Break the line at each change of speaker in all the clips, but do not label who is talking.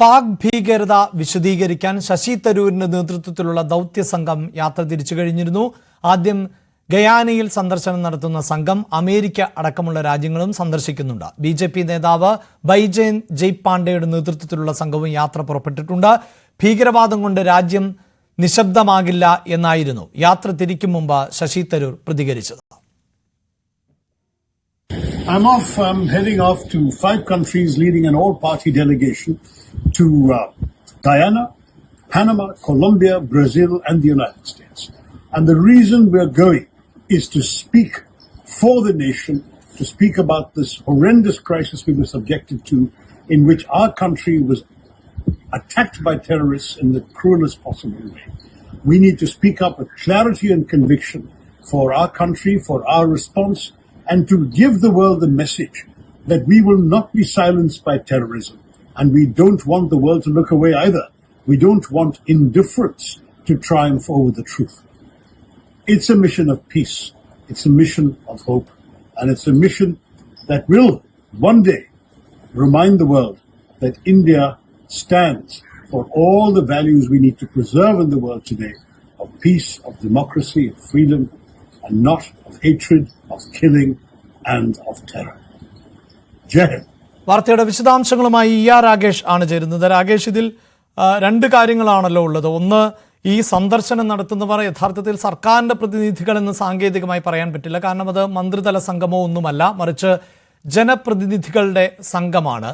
പാക് ഭീകരത വിശദീകരിക്കാൻ ശശി തരൂരിന്റെ നേതൃത്വത്തിലുള്ള ദൗത്യ സംഘം യാത്ര തിരിച്ചു കഴിഞ്ഞിരുന്നു. ആദ്യം ഗയാനയിൽ സന്ദർശനം നടത്തുന്ന സംഘം അമേരിക്ക അടക്കമുള്ള രാജ്യങ്ങളും സന്ദർശിക്കുന്നുണ്ട്. ബി ജെ പി നേതാവ് ബൈജയൻ ജയ് പാണ്ഡെയുടെ നേതൃത്വത്തിലുള്ള സംഘവും യാത്ര പുറപ്പെട്ടിട്ടുണ്ട്. ഭീകരവാദം കൊണ്ട് രാജ്യം നിശബ്ദമാകില്ല എന്നായിരുന്നു. യാത്ര തിരിക്കും മുമ്പ് ശശി തരൂർ പ്രതികരിച്ചത്.
I'm off, I'm heading off to five countries leading an all party delegation to uh, Guyana, Panama, Colombia, Brazil, and the United States. And the reason we're going is to speak for the nation, to speak about this horrendous crisis we were subjected to, in which our country was attacked by terrorists in the cruelest possible way. We need to speak up with clarity and conviction for our country, for our response, and to give the world the message that we will not be silenced by terrorism. And we don't want the world to look away either. We don't want indifference to triumph over the truth. It's a mission of peace. It's a mission of hope. And it's a mission that will one day remind the world that India stands for all the values we need to preserve in the world today of peace, of democracy, of freedom, and not of hatred, of killing, and of terror. Hind.
വാർത്തയുടെ വിശദാംശങ്ങളുമായി E R Rakesh ആണ് ചേരുന്നത് രാകേഷ് ഇതിൽ രണ്ട് കാര്യങ്ങളാണല്ലോ ഉള്ളത് ഒന്ന് ഈ സന്ദർശനം നടത്തുന്നവർ യഥാർത്ഥത്തിൽ സർക്കാരിന്റെ പ്രതിനിധികളെന്ന് സാങ്കേതികമായി പറയാൻ പറ്റില്ല കാരണം അത് മന്ത്രിതല സംഘമോ ഒന്നുമല്ല മറിച്ച് ജനപ്രതിനിധികളുടെ സംഘമാണ്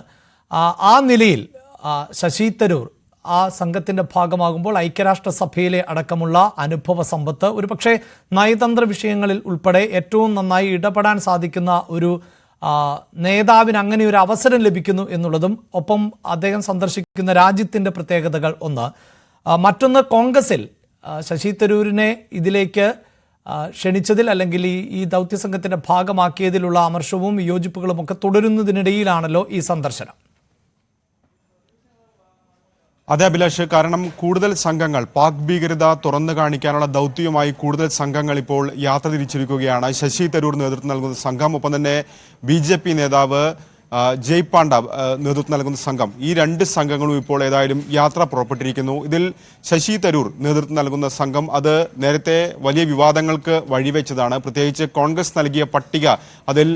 ആ, നിലയിൽ ശശി തരൂർ ആ സംഘത്തിന്റെ ഭാഗമാകുമ്പോൾ ഐക്യരാഷ്ട്രസഭയിലെ അടക്കമുള്ള അനുഭവ സമ്പത്ത് ഒരുപക്ഷെ നയതന്ത്ര വിഷയങ്ങളിൽ ഉൾപ്പെടെ ഏറ്റവും നന്നായി ഇടപെടാൻ സാധിക്കുന്ന ഒരു നേതാവിന് അങ്ങനെ ഒരു അവസരം ലഭിക്കുന്നു എന്നുള്ളതും ഒപ്പം അദ്ദേഹം സന്ദർശിക്കുന്ന രാജ്യത്തിന്റെ പ്രത്യേകതകൾ ഒന്ന്. മറ്റൊന്ന് കോൺഗ്രസിൽ ശശി തരൂരിനെ ഇതിലേക്ക് ക്ഷണിച്ചതിൽ അല്ലെങ്കിൽ ഈ ഈ ദൗത്യസംഘത്തിന്റെ ഭാഗമാക്കിയതിലുള്ള അമർഷവും യോജിപ്പുകളും ഒക്കെ തുടരുന്നതിനിടയിലാണല്ലോ ഈ സന്ദർശനം.
അതെ അഭിലാഷ് കാരണം കൂടുതൽ സംഘങ്ങൾ പാക് ഭീകരത തുറന്നു കാണിക്കാനുള്ള ദൗത്യവുമായി കൂടുതൽ സംഘങ്ങൾ ഇപ്പോൾ യാത്ര തിരിച്ചിരിക്കുകയാണ്. ശശി തരൂർ നേതൃത്വം നൽകുന്ന സംഘം ഒപ്പം തന്നെ ബി നേതാവ് ജയ് പാണ്ഡ നേതൃത്വം നൽകുന്ന സംഘം. ഈ രണ്ട് സംഘങ്ങളും ഇപ്പോൾ ഏതായാലും യാത്ര പുറപ്പെട്ടിരിക്കുന്നു. ഇതിൽ ശശി തരൂർ നേതൃത്വം നൽകുന്ന സംഘം അത് നേരത്തെ വലിയ വിവാദങ്ങൾക്ക് വഴിവെച്ചതാണ്. പ്രത്യേകിച്ച് കോൺഗ്രസ് നൽകിയ പട്ടിക അതിൽ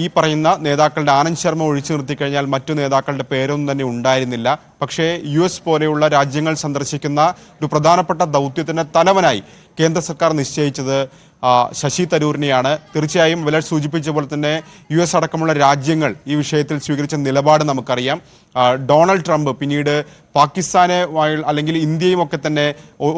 ഈ പറയുന്ന നേതാക്കളുടെ ആനന്ദ് ശർമ്മ ഒഴിച്ചു നിർത്തിക്കഴിഞ്ഞാൽ മറ്റു നേതാക്കളുടെ പേരൊന്നും തന്നെ ഉണ്ടായിരുന്നില്ല. പക്ഷേ യു എസ് പോലെയുള്ള രാജ്യങ്ങൾ സന്ദർശിക്കുന്ന ഒരു പ്രധാനപ്പെട്ട ദൗത്യത്തിന്റെ തലവനായി കേന്ദ്ര സർക്കാർ നിശ്ചയിച്ചത് ശശി തരൂരിനെയാണ്. തീർച്ചയായും വില സൂചിപ്പിച്ച പോലെ തന്നെ യു എസ് അടക്കമുള്ള രാജ്യങ്ങൾ ഈ വിഷയത്തിൽ സ്വീകരിച്ച നിലപാട് നമുക്കറിയാം. ഡൊണാൾഡ് ട്രംപ് പിന്നീട് പാകിസ്ഥാനെ അല്ലെങ്കിൽ ഇന്ത്യയും ഒക്കെ തന്നെ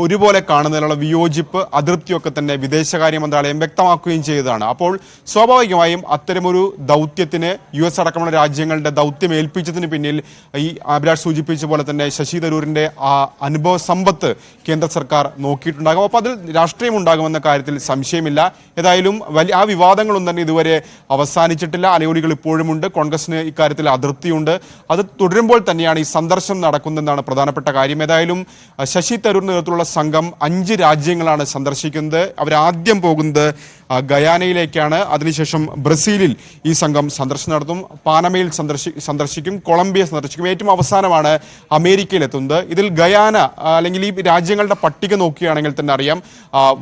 ഒരുപോലെ കാണുന്നതിനുള്ള വിയോജിപ്പ് അതൃപ്തിയൊക്കെ തന്നെ വിദേശകാര്യ മന്ത്രാലയം വ്യക്തമാക്കുകയും ചെയ്തതാണ്. അപ്പോൾ സ്വാഭാവികമായും അത്തരമൊരു ദൗത്യത്തിന് യു എസ് അടക്കമുള്ള രാജ്യങ്ങളുടെ ദൗത്യം ഏൽപ്പിച്ചതിന് പിന്നിൽ ഈ അഭിലാഷ് സൂചിപ്പിച്ച പോലെ തന്നെ ശശി തരൂരിന്റെ ആ അനുഭവ സമ്പത്ത് കേന്ദ്ര സർക്കാർ നോക്കിയിട്ടുണ്ടാകും. അപ്പോൾ അതിൽ രാഷ്ട്രീയം ഉണ്ടാകുമെന്ന കാര്യത്തിൽ സംശയമില്ല. ഏതായാലും വലിയ ആ വിവാദങ്ങളൊന്നും തന്നെ ഇതുവരെ അവസാനിച്ചിട്ടില്ല. അലയൊലികൾ ഇപ്പോഴുമുണ്ട് കോൺഗ്രസിന് ഇക്കാര്യത്തിൽ അതൃപ്തിയുണ്ട്. അത് തുടരുമ്പോൾ തന്നെയാണ് ഈ സന്ദർശനം നടക്കുന്നതെന്നാണ് പ്രധാനപ്പെട്ട കാര്യം. ഏതായാലും ശശി തരൂർ നേതൃത്വത്തിലുള്ള സംഘം അഞ്ച് രാജ്യങ്ങളാണ് സന്ദർശിക്കുന്നത്. അവരാദ്യം പോകുന്നത് ഗയാനയിലേക്കാണ്. അതിനുശേഷം ബ്രസീലിൽ ഈ സംഘം സന്ദർശനം നടത്തും. പാനമയിൽ സന്ദർശി സന്ദർശിക്കും. കൊളംബിയ സന്ദർശിക്കും. ഏറ്റവും അവസാനമാണ് അമേരിക്കയിലെത്തുന്നത്. ഇതിൽ ഗയാന അല്ലെങ്കിൽ ഈ രാജ്യങ്ങളുടെ പട്ടിക നോക്കുകയാണെങ്കിൽ തന്നെ അറിയാം.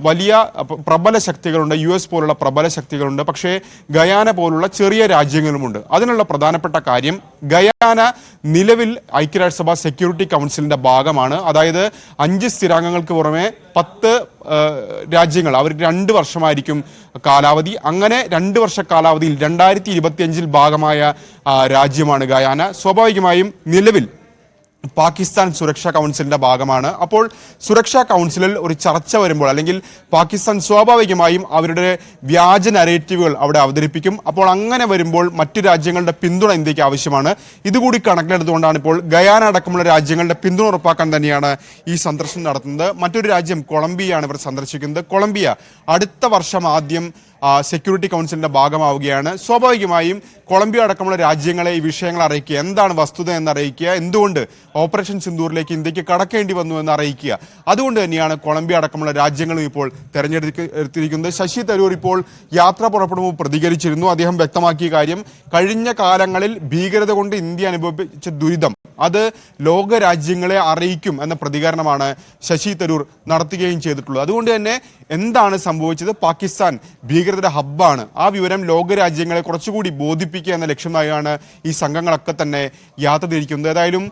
വലിയ പ്രബല ശക്തികളുണ്ട്. യു എസ് പോലുള്ള പ്രബല ശക്തികളുണ്ട്. പക്ഷേ ഗയാന പോലുള്ള ചെറിയ രാജ്യങ്ങളുമുണ്ട്. അതിനുള്ള പ്രധാനപ്പെട്ട കാര്യം ഗയാന നിലവിൽ ഐക്യരാഷ്ട്രസഭ സെക്യൂരിറ്റി കൗൺസിലിന്റെ ഭാഗമാണ്. അതായത് അഞ്ച് സ്ഥിരാംഗങ്ങൾക്ക് പുറമെ പത്ത് രാജ്യങ്ങൾ അവർ രണ്ട് വർഷമായിരിക്കും കാലാവധി. അങ്ങനെ രണ്ട് വർഷ കാലാവധിയിൽ രണ്ടായിരത്തി ഇരുപത്തിയഞ്ചിൽ ഭാഗമായ രാജ്യമാണ് ഗയാന. സ്വാഭാവികമായും നിലവിൽ പാകിസ്ഥാൻ സുരക്ഷാ കൗൺസിലിന്റെ ഭാഗമാണ്. അപ്പോൾ സുരക്ഷാ കൗൺസിലിൽ ഒരു ചർച്ച വരുമ്പോൾ അല്ലെങ്കിൽ പാകിസ്ഥാൻ സ്വാഭാവികമായും അവരുടെ വ്യാജ നരേറ്റീവുകൾ അവിടെ അവതരിപ്പിക്കും. അപ്പോൾ അങ്ങനെ വരുമ്പോൾ മറ്റു രാജ്യങ്ങളുടെ പിന്തുണ ഇന്ത്യയ്ക്ക് ആവശ്യമാണ്. ഇതുകൂടി കണക്കിലെടുത്തുകൊണ്ടാണ് ഇപ്പോൾ ഗയാന അടക്കമുള്ള രാജ്യങ്ങളുടെ പിന്തുണ ഉറപ്പാക്കാൻ തന്നെയാണ് ഈ സന്ദർശനം നടത്തുന്നത്. മറ്റൊരു രാജ്യം കൊളംബിയയാണ് ഇവർ സന്ദർശിക്കുന്നത്. കൊളംബിയ അടുത്ത വർഷം ആദ്യം സെക്യൂരിറ്റി കൗൺസിലിന്റെ ഭാഗമാവുകയാണ്. സ്വാഭാവികമായും കൊളംബിയ അടക്കമുള്ള രാജ്യങ്ങളെ ഈ വിഷയങ്ങൾ അറിയിക്കുക. എന്താണ് വസ്തുത എന്ന് അറിയിക്കുക എന്തുകൊണ്ട് ഓപ്പറേഷൻ സിന്ദൂറിലേക്ക് ഇന്ത്യയ്ക്ക് കടക്കേണ്ടി വന്നു എന്ന് അറിയിക്കുക അതുകൊണ്ട് തന്നെയാണ് കൊളംബിയ അടക്കമുള്ള രാജ്യങ്ങളും ഇപ്പോൾ തെരഞ്ഞെടുത്തിരിക്കുന്നത് ശശി തരൂർ ഇപ്പോൾ യാത്ര പുറപ്പെടുമ്പോൾ പ്രതികരിച്ചിരുന്നു. അദ്ദേഹം വ്യക്തമാക്കിയ കാര്യം കഴിഞ്ഞ കാലങ്ങളിൽ ഭീകരത കൊണ്ട് ഇന്ത്യ അനുഭവിച്ച ദുരിതം അത് ലോക രാജ്യങ്ങളെ അറിയിക്കും എന്ന പ്രതികരണമാണ് ശശി തരൂർ നടത്തുകയും ചെയ്തിട്ടുള്ളത്. അതുകൊണ്ട് തന്നെ എന്താണ് സംഭവിച്ചത്? പാകിസ്ഥാൻ ഭീകരതയുടെ ഹബ്ബാണ്. ആ വിവരം ലോകരാജ്യങ്ങളെ കുറച്ചുകൂടി ബോധിപ്പിക്കുക എന്ന ലക്ഷ്യമായാണ് ഈ സംഘങ്ങളൊക്കെ തന്നെ യാത്ര തിരിക്കുന്നത്. ഏതായാലും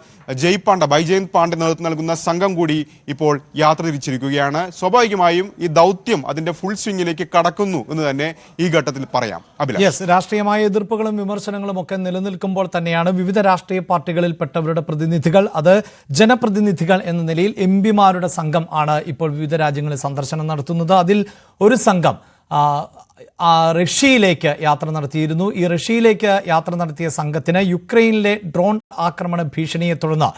ജയ് പാണ്ഡ ബൈജയന്ത് പാണ്ഡെ നേതൃത്വം നൽകുന്ന സംഘം കൂടി ഇപ്പോൾ യാത്ര തിരിച്ചിരിക്കുകയാണ്. സ്വാഭാവികമായും ഈ ദൗത്യം അതിന്റെ ഫുൾ സ്വിംഗിലേക്ക് കടക്കുന്നു എന്ന് തന്നെ ഈ ഘട്ടത്തിൽ പറയാം.
യെസ് രാഷ്ട്രീയമായ എതിർപ്പുകളും വിമർശനങ്ങളും ഒക്കെ നിലനിൽക്കുമ്പോൾ തന്നെയാണ് വിവിധ രാഷ്ട്രീയ പാർട്ടികളിൽപ്പെട്ടവരുടെ പ്രതിനിധികൾ അത് ജനപ്രതിനിധികൾ എന്ന നിലയിൽ എം പിമാരുടെ സംഘം ആണ് ഇപ്പോൾ വിവിധ രാജ്യങ്ങളിൽ സന്ദർശനം നടത്തുന്നത്. അതിൽ ഒരു സംഘം റഷ്യയിലേക്ക് യാത്ര നടത്തിയിരുന്നു. ഈ റഷ്യയിലേക്ക് യാത്ര നടത്തിയ സംഘത്തിന് യുക്രൈനിലെ ഡ്രോൺ ആക്രമണ ഭീഷണിയെ തുടർന്ന്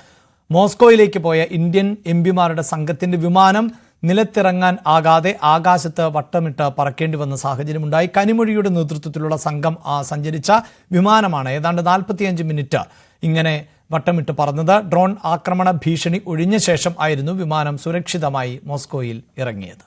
മോസ്കോയിലേക്ക് പോയ ഇന്ത്യൻ എം പിമാരുടെ സംഘത്തിന്റെ വിമാനം നിലത്തിറങ്ങാൻ ആകാതെ ആകാശത്ത് വട്ടമിട്ട് പറക്കേണ്ടി വന്ന സാഹചര്യമുണ്ടായി. കനിമൊഴിയുടെ നേതൃത്വത്തിലുള്ള സംഘം സഞ്ചരിച്ച വിമാനമാണ്. ഏതാണ്ട് നാൽപ്പത്തിയഞ്ച് മിനിറ്റ് ഇങ്ങനെ വട്ടമിട്ട് പറന്നത്. ഡ്രോൺ ആക്രമണ ഭീഷണി ഒഴിഞ്ഞ ശേഷം ആയിരുന്നു വിമാനം സുരക്ഷിതമായി മോസ്കോയിൽ ഇറങ്ങിയത്.